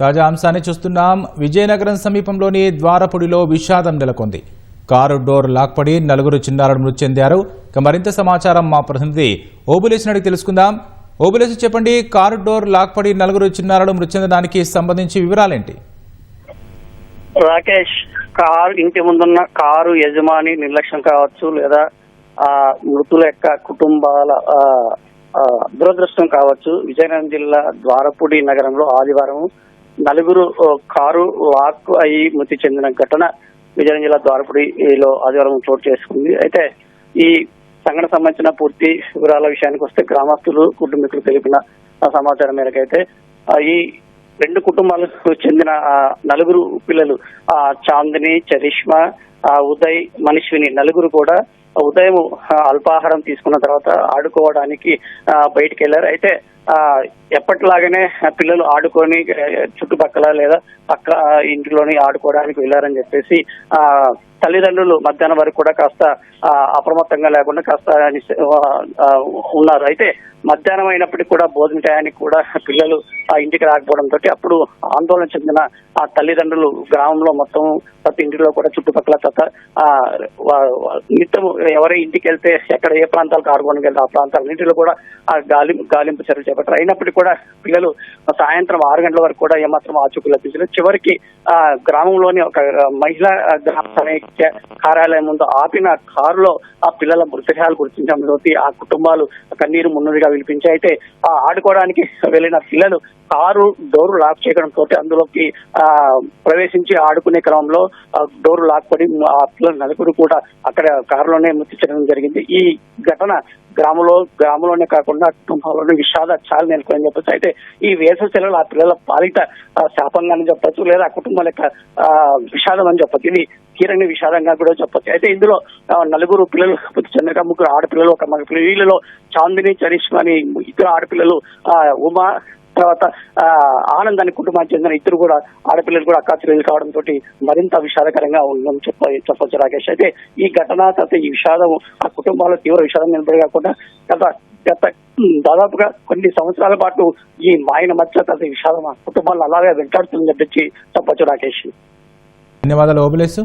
తాజా అంశాన్ని చూస్తున్నాం. విజయనగరం సమీపంలోని ద్వారపుడిలో విషాదం నెలకొంది. కారు డోర్ లాక్పడి నలుగురు చిన్నారులు మృతి చెందారు. ఇక మరింత సమాచారం మా ప్రతినిధి ఓబులేసిని అడిగి తెలుసుకుందాం. ఓబులేసి చెప్పండి కారు డోర్ లాక్పడి నలుగురు చిన్నారులు మృతి చెందడానికి సంబంధించి వివరాలేంటి? రాకేష్ కారు ఇంటి ముందున్న కారు యజమాని నిర్లక్ష్యం కావచ్చు లేదా ఆ మృతుల యొక్క కుటుంబాల దురదృష్టం కావచ్చు. విజయనగరం జిల్లా ద్వారపూడి నగరంలో ఆదివారం నలుగురు కారు లాక్ అయి మృతి చెందిన ఘటన విజయనగరం జిల్లా ద్వారపూడిలో ఆదివారం చోటు చేసుకుంది. అయితే ఈ సంఘటన సంబంధించిన పూర్తి వివరాల విషయానికి వస్తే గ్రామస్తులు కుటుంబీకులు తెలిపిన సమాచారం మేరకైతే ఈ రెండు కుటుంబాలకు చెందిన నలుగురు పిల్లలు ఆ చాందిని చరిష్మా ఆ ఉదయ్ మనిషిని నలుగురు కూడా ఉదయం అల్పాహారం తీసుకున్న తర్వాత ఆడుకోవడానికి బయటికి వెళ్ళారు అయితే ఎప్పటిలాగానే పిల్లలు ఆడుకొని చుట్టుపక్కల లేదా పక్క ఇంటిలోని ఆడుకోవడానికి వెళ్ళారని చెప్పేసి ఆ తల్లిదండ్రులు మధ్యాహ్నం వరకు కూడా కాస్త అప్రమత్తంగా లేకుండా కాస్త ఉన్నారు. అయితే మధ్యాహ్నం అయినప్పటికీ కూడా భోజన టయానికి కూడా పిల్లలు ఆ ఇంటికి రాకపోవడంతో అప్పుడు ఆందోళన చెందిన ఆ తల్లిదండ్రులు గ్రామంలో మొత్తం ప్రతి ఇంటిలో కూడా చుట్టుపక్కల తత ఆ నిత్యం ఎవరే ఇంటికి వెళ్తే ఎక్కడ ఏ ప్రాంతాలకు ఆడుకోవడానికి వెళ్తే ఆ ప్రాంతాలన్నింటిలో కూడా ఆ గాలి గాలింపు చర్యలు చేపట్టారు అయినప్పటికీ కూడా పిల్లలు సాయంత్రం ఆరు గంటల వరకు కూడా ఏమాత్రం ఆచూకీ లభించలేదు. చివరికి ఆ గ్రామంలోని ఒక మహిళా గ్రామ సమైక్య కార్యాలయం ముందు ఆపిన కారులో ఆ పిల్లల మృతదేహాలు గుర్తించడంతో ఆ కుటుంబాలు కన్నీరు మున్నదిగా వినిపించాయి. అయితే ఆ ఆడుకోవడానికి వెళ్ళిన పిల్లలు కారు డోర్ లాక్ చేయడంతో అందులోకి ఆ ప్రవేశించి ఆడుకునే క్రమంలో ఆ లాక్ పడి ఆ పిల్లలు నలుగురు కూడా అక్కడ కారులోనే మృతి చెందడం జరిగింది. ఈ ఘటన గ్రామంలో గ్రామంలోనే కాకుండా కుటుంబంలోనే విషాద చాలు నెలకొని చెప్పొచ్చు. అయితే ఈ వేసవి సెలవులు ఆ పిల్లల పాలిట శాపంగా అని చెప్పచ్చు లేదా ఆ కుటుంబాల యొక్క ఆ, విషాదం అని చెప్పచ్చు. ఇది తీరని విషాదంగా కూడా చెప్పొచ్చు. అయితే ఇందులో నలుగురు పిల్లలు కాకపోతే చెందగా ముగ్గురు ఆడపిల్లలు ఒక మగ పిల్లలు వీళ్ళలో చాందిని చరిష్మా అని ఇద్దరు ఆడపిల్లలు ఆ, ఉమా తర్వాత ఆ, ఆనందాన్ని కుటుంబానికి చెందిన ఇద్దరు కూడా ఆడపిల్లలు కూడా అక్కాచెల్లెలు కావడంతో మరింత విషాదకరంగా ఉందని చెప్ప చెప్పొచ్చు రాకేష్. అయితే ఈ ఘటన తర్వాత ఈ విషాదం ఆ కుటుంబాల్లో తీవ్ర విషాదం నిలబడి కాకుండా గత గత దాదాపుగా కొన్ని సంవత్సరాల పాటు ఈ మాయన మధ్య తర్వాత ఈ విషాదం ఆ కుటుంబాలను అలాగే వెంటాడుతుందని చెప్పి చెప్పొచ్చు రాకేష్. ధన్యవాదాలు ఓబులేసు.